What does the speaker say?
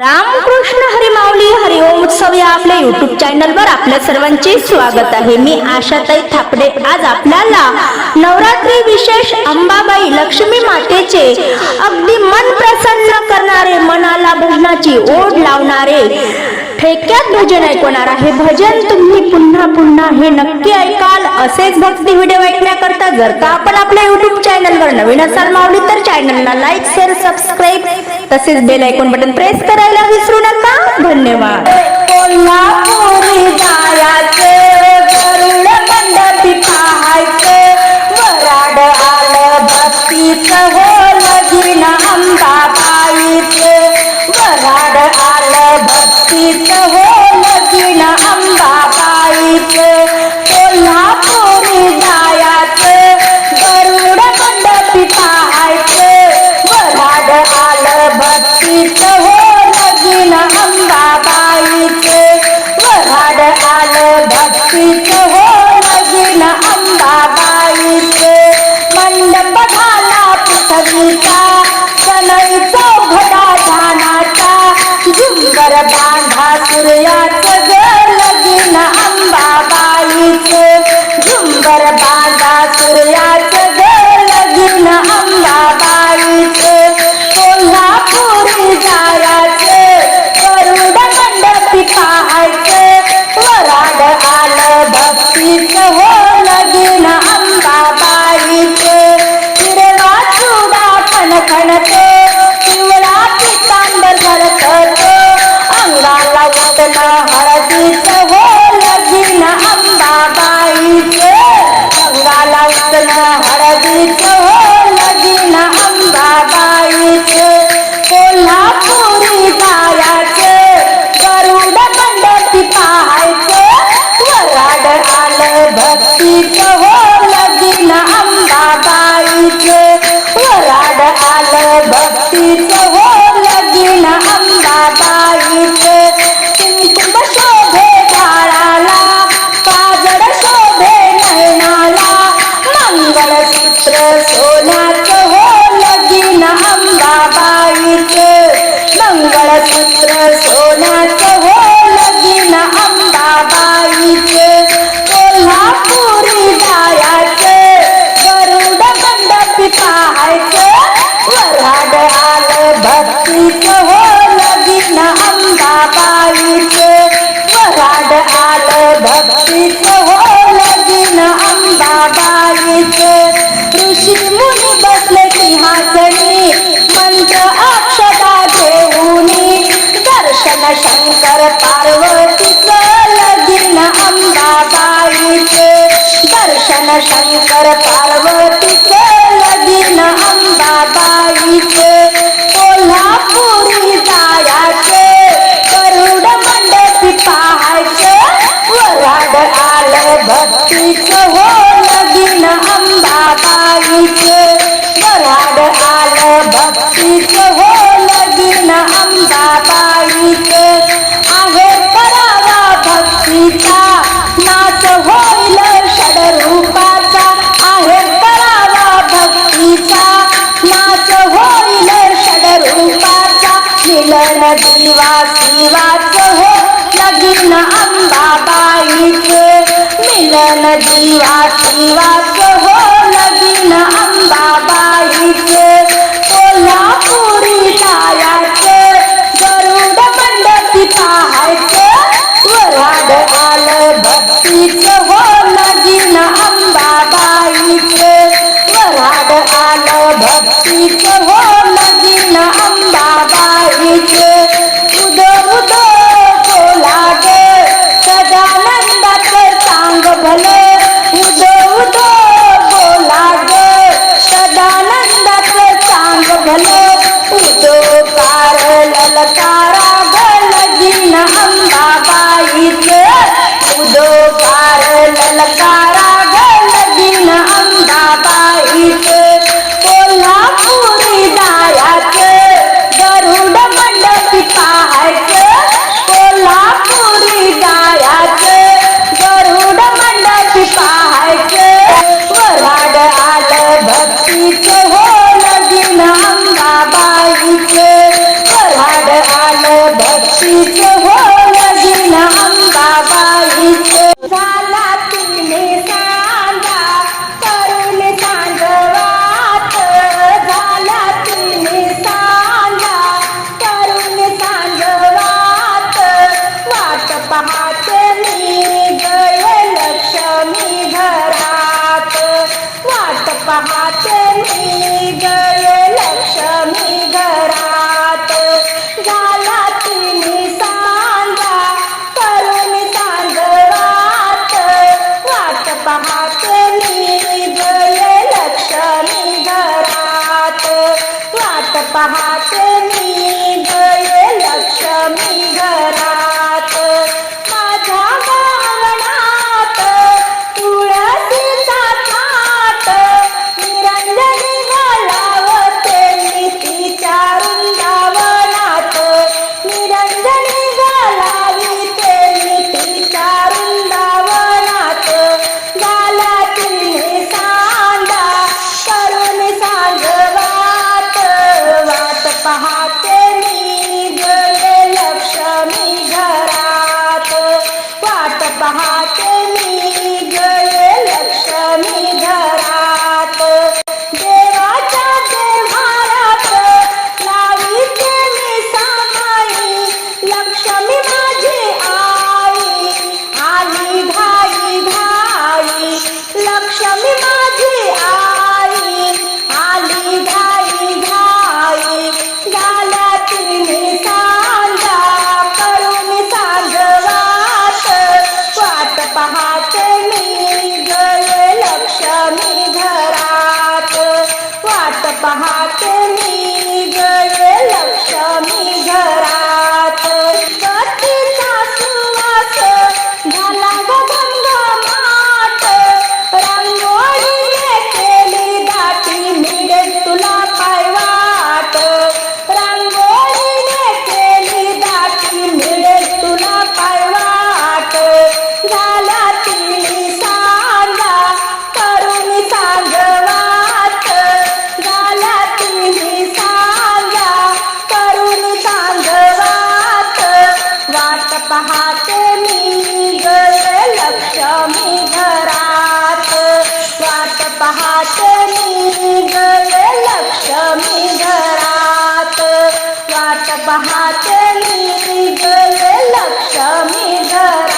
रामकृष्ण हरिमाऊली हरिओम उत्सव या आपल्या युट्यूब चॅनलवर आपल्या सर्वांचे स्वागत आहे. मी आशाताई थापडे. आज आपल्याला नवरात्री विशेष अंबाबाई लक्ष्मी मातेचे अगदी मन प्रसन्न करणारे मनाला भजनाची ओढ लावणारे ठेक्यात भजन ऐकवणार आहे. भजन तुम्ही पुन्हा पुन्हा हे नक्की ऐकाल. असेच भक्ती व्हिडिओ ऐकण्याकरता जर का आपण आपल्या युट्यूब चॅनलवर नवीन असाल मावली तर चॅनलला लाईक शेअर सबस्क्राईब तसेच बेल ऐकून बटन प्रेस करायला विसरू नका. धन्यवाद. Bye. भक्तीचं हो लगीन अंबाबाईचे आहे. करावा भक्तीचा नाच होईल षडरूपाचा आहे. करावा भक्तीचा नाच होईल षडरूपाचा मिलन दिवा शिवाचं हो लगीन अंबाबाईचे मिलन दिवा शिवाचं आलं भक्तीचं bahate 八号 मी घरात वाट पाहत निघल लक्ष्मी घरात वाट पाहत निघल लक्ष्मी घरात